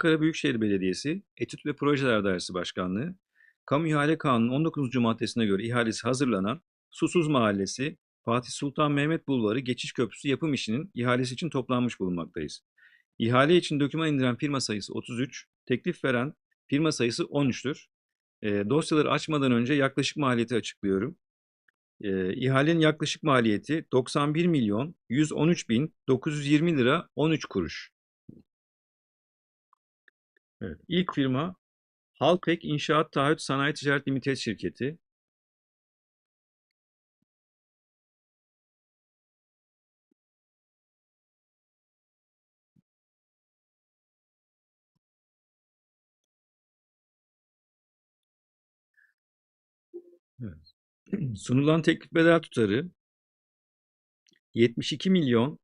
Ankara Büyükşehir Belediyesi Etüt ve Projeler Dairesi Başkanlığı, Kamu İhale Kanunu'nun 19. maddesine göre ihalesi hazırlanan Susuz Mahallesi, Fatih Sultan Mehmet Bulvarı Geçiş Köprüsü yapım işinin ihalesi için toplanmış bulunmaktayız. İhale için doküman indiren firma sayısı 33, teklif veren firma sayısı 13'tür. E, dosyaları açmadan önce yaklaşık maliyeti açıklıyorum. E, ihalenin yaklaşık maliyeti 91 milyon 113 bin 920 lira 13 kuruş. Evet, ilk firma Halpek İnşaat Taahhüt Sanayi Ticaret Limited şirketi. Evet. Sunulan teklif bedel tutarı 72 milyon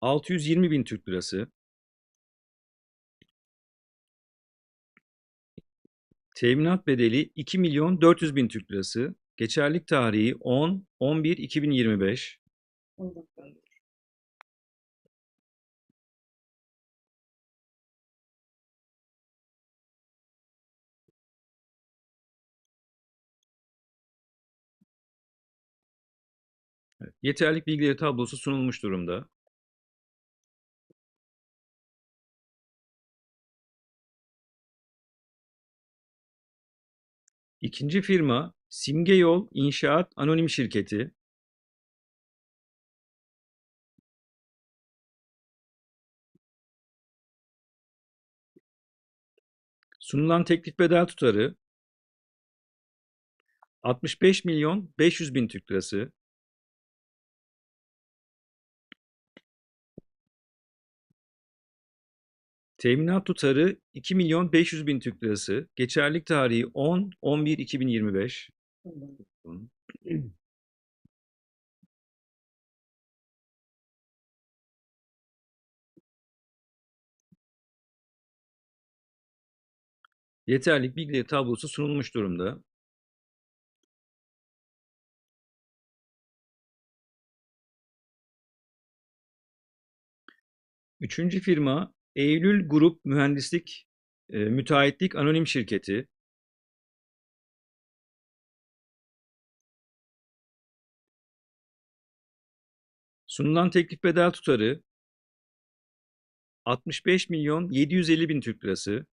620 bin Türk lirası. Teminat bedeli 2 milyon 400 bin Türk lirası. Geçerlik tarihi 10 11 2025. Evet, Yeterlik bilgileri tablosu sunulmuş durumda. İkinci firma Simge Yol İnşaat Anonim Şirketi. Sunulan teklif bedel tutarı 65 milyon 500 bin Türk lirası. Teminat tutarı 2 milyon 500 bin Türk lirası. Geçerlik tarihi 10 11 2025. Yeterlik bilgileri tablosu sunulmuş durumda. Üçüncü firma Eylül Grup Mühendislik e, Müteahhitlik Anonim Şirketi. Sunulan teklif bedel tutarı 65 milyon 750 bin Türk lirası.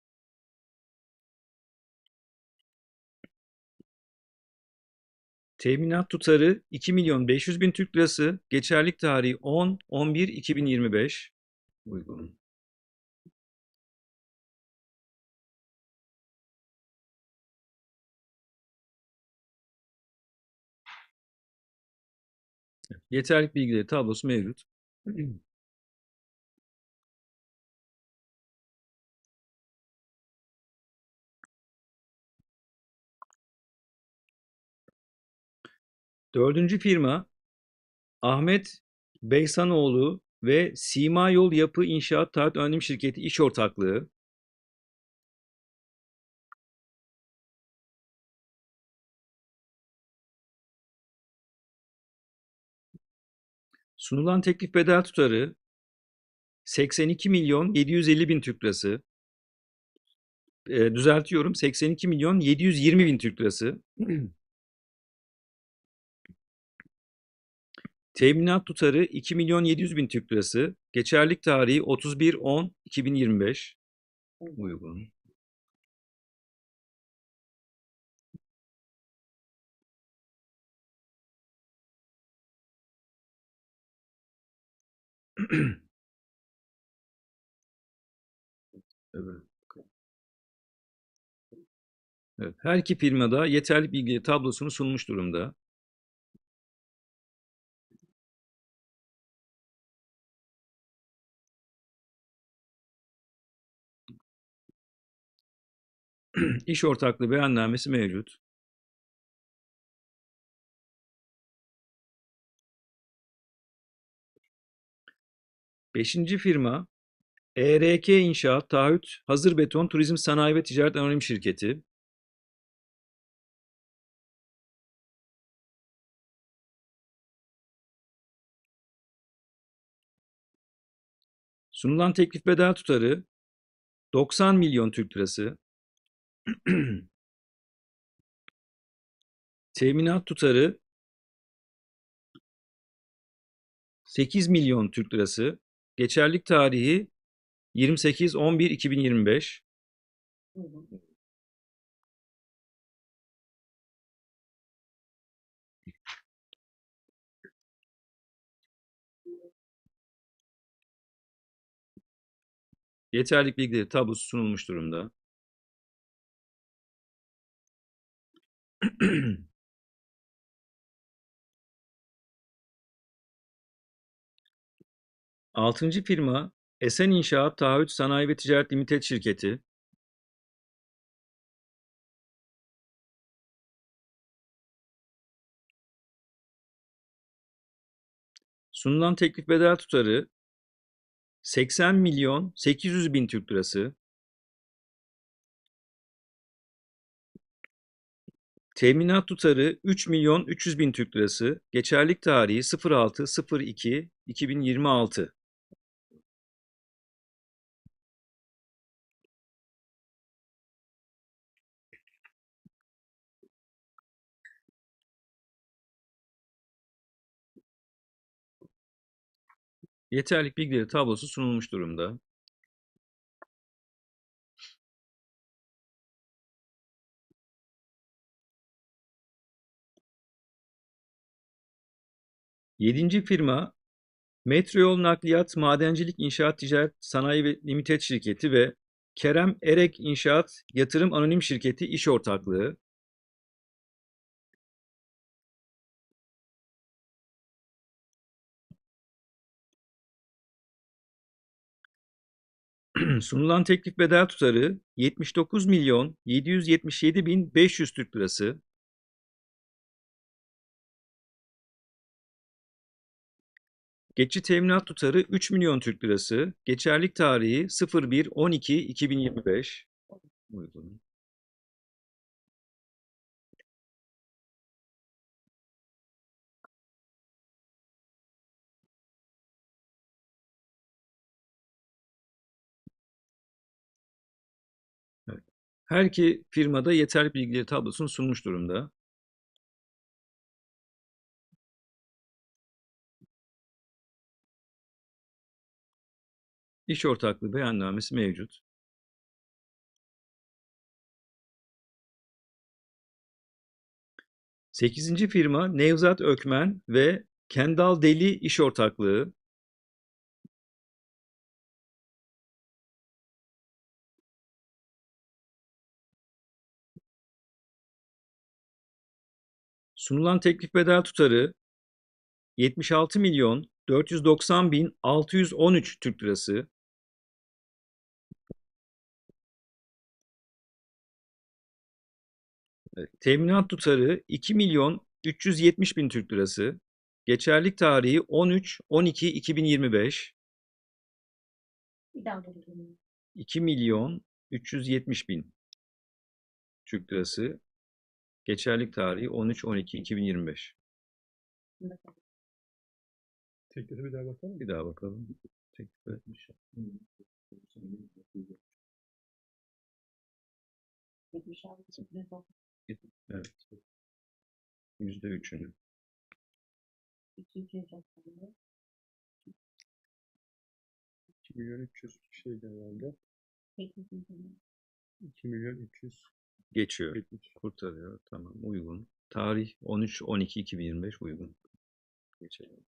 Teminat tutarı 2 milyon 500 bin Türk lirası. Geçerlik tarihi 10 11 2025. Uygun. Yeterlik bilgileri tablosu mevcut. Dördüncü firma Ahmet Beysanoğlu ve Sima Yol Yapı İnşaat Taahhüt Anonim Şirketi İş Ortaklığı. Sunulan teklif bedel tutarı 82 milyon 750 bin Türk lirası. E, düzeltiyorum 82 milyon 720 bin Türk lirası. Teminat tutarı 2 milyon 700 bin Türk lirası. Geçerlik tarihi 31 10 2025. Uygun. Evet. Her iki firmada yeterli bilgi tablosunu sunmuş durumda. İş ortaklığı beyannamesi mevcut. Beşinci firma ERK İnşaat Taahhüt Hazır Beton Turizm Sanayi ve Ticaret Anonim Şirketi. Sunulan teklif bedel tutarı 90 milyon Türk lirası. Teminat tutarı 8 milyon Türk lirası. Geçerlik tarihi 28-11-2025. Yeterlik bilgileri tablosu sunulmuş durumda. Altıncı firma Esen İnşaat Taahhüt Sanayi ve Ticaret Limited Şirketi. Sunulan teklif bedel tutarı 80 milyon 800 bin Türk lirası. Teminat tutarı 3 milyon 300 bin Türk lirası. Geçerlik tarihi 06.02 Yeterlik bilgileri tablosu sunulmuş durumda. Yedinci firma Metroyol Nakliyat Madencilik İnşaat Ticaret Sanayi ve Limited Şirketi ve Kerem Erek İnşaat Yatırım Anonim Şirketi İş Ortaklığı. Sunulan teklif bedel tutarı 79 milyon 777 bin 500 Türk lirası. Geçici teminat tutarı 3 milyon Türk lirası. Geçerlik tarihi 01.12.2025. Uygun. Her iki firmada yeterli bilgileri tablosunu sunmuş durumda. İş ortaklığı beyannamesi mevcut. Sekizinci firma Nevzat Ökmen ve Kendal Deli İş Ortaklığı. Sunulan teklif bedel tutarı 76 milyon 490 bin 613 Türk lirası. Teminat tutarı 2 milyon 370 bin Türk lirası. Geçerlik tarihi 13-12-2025. Bir daha buldum. 2 milyon 370 bin Türk lirası. Geçerlik tarihi 13-12-2025. Teklife bir daha bakalım. Bir daha bakalım. Teklif etmiş. Evet. Yüzde üçünü. Yapalım. 2 milyon 300 şeydi herhalde. Teklif edildi. 2 milyon 300 Geçiyor. 70. Kurtarıyor. Tamam. Uygun. Tarih 13-12-2025 uygun. Geçelim.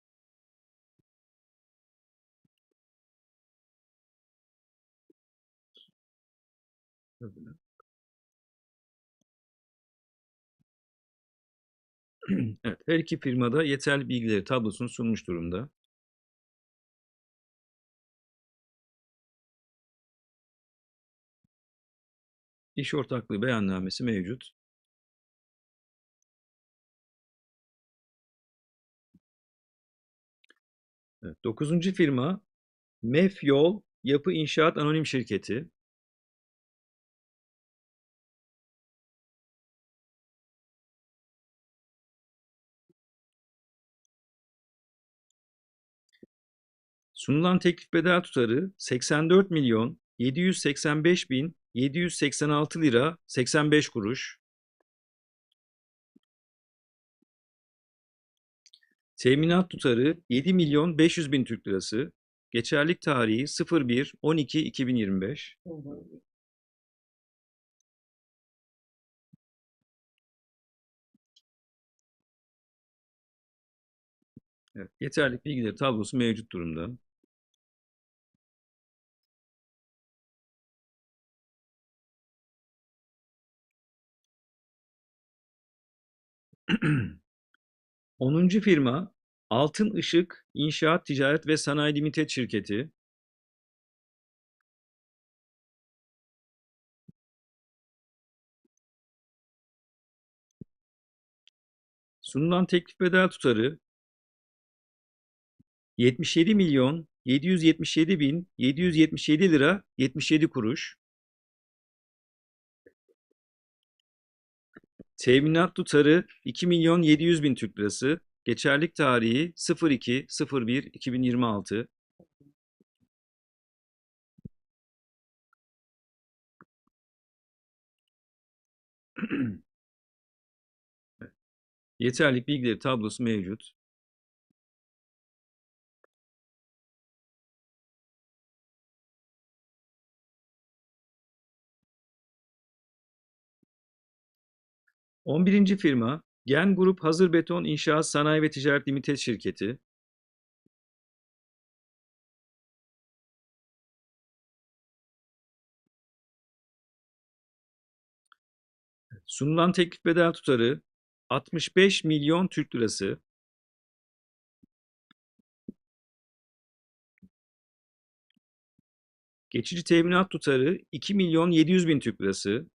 Evet, her iki firmada yeterli bilgileri tablosunu sunmuş durumda. İş ortaklığı beyannamesi mevcut. Evet, dokuzuncu firma MEF Yol Yapı İnşaat Anonim Şirketi. Sunulan teklif bedel tutarı 84 milyon 785.786 lira 85 kuruş. Teminat tutarı 7 milyon 500 bin Türk lirası. Geçerlik tarihi 01-12-2025. Hı hı. Evet, yeterlik bilgileri tablosu mevcut durumda. Onuncu firma Altın Işık İnşaat Ticaret ve Sanayi Limited Şirketi. Sunulan teklif bedel tutarı 77 milyon 777 bin 777 lira 77 kuruş. Teminat tutarı 2 milyon 700 bin Türk lirası. Geçerlik tarihi 02.01.2026. Yeterlik bilgileri tablosu mevcut. On birinci firma Gen Grup Hazır Beton İnşaat Sanayi ve Ticaret Limited Şirketi. Sunulan teklif bedel tutarı 65 milyon Türk lirası. Geçici teminat tutarı 2 milyon 700 bin Türk lirası.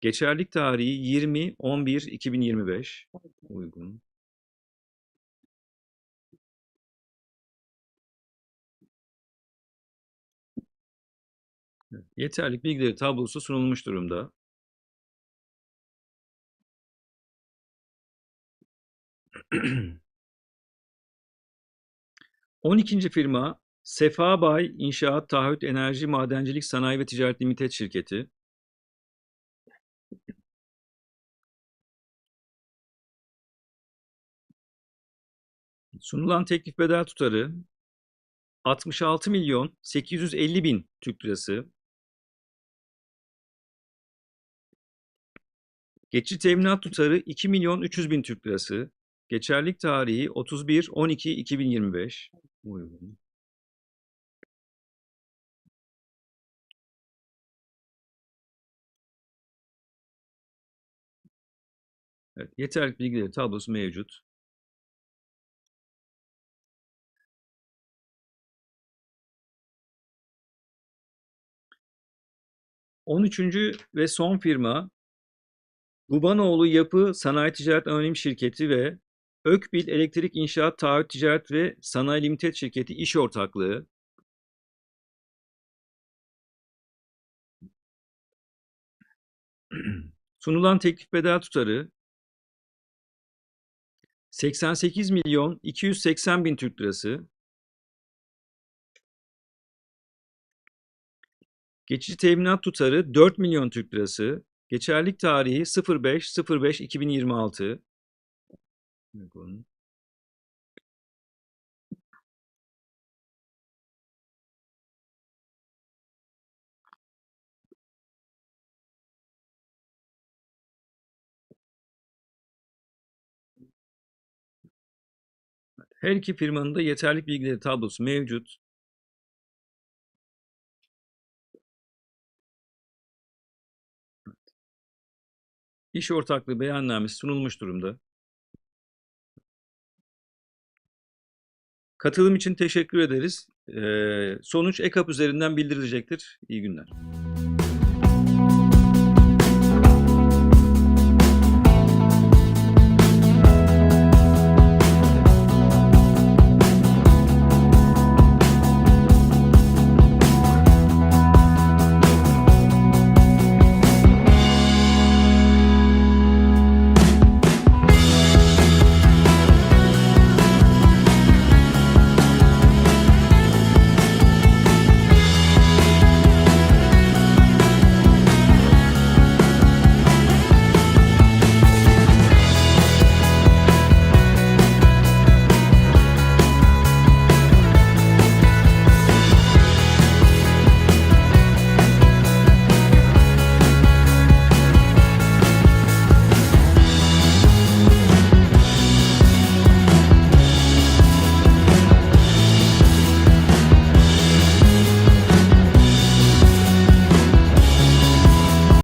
Geçerlik tarihi 20-11-2025. Uygun. Evet, Yeterlik bilgileri tablosu sunulmuş durumda. On ikinci firma Sefa Bay İnşaat Taahhüt Enerji Madencilik Sanayi ve Ticaret Limited Şirketi. Sunulan teklif bedel tutarı 66 milyon 850 bin Türk lirası. Geçici teminat tutarı 2 milyon 300 bin Türk lirası. Geçerlik tarihi 31-12-2025. Uygun. Evet, yeterlik bilgileri tablosu mevcut. On üçüncü ve son firma Gubanoğlu Yapı Sanayi Ticaret Anonim Şirketi ve Ökbil Elektrik İnşaat Taahhüt Ticaret ve Sanayi Limited Şirketi iş ortaklığı. Sunulan teklif bedel tutarı 88 milyon 280 bin Türk lirası. Geçici teminat tutarı 4 milyon Türk lirası. Geçerlik tarihi 05.05.2026. Uygun. Her iki firmanın da yeterlik bilgileri tablosu mevcut. İş ortaklığı beyannamesi sunulmuş durumda. Katılım için teşekkür ederiz. Ee, sonuç EKAP üzerinden bildirilecektir. İyi günler.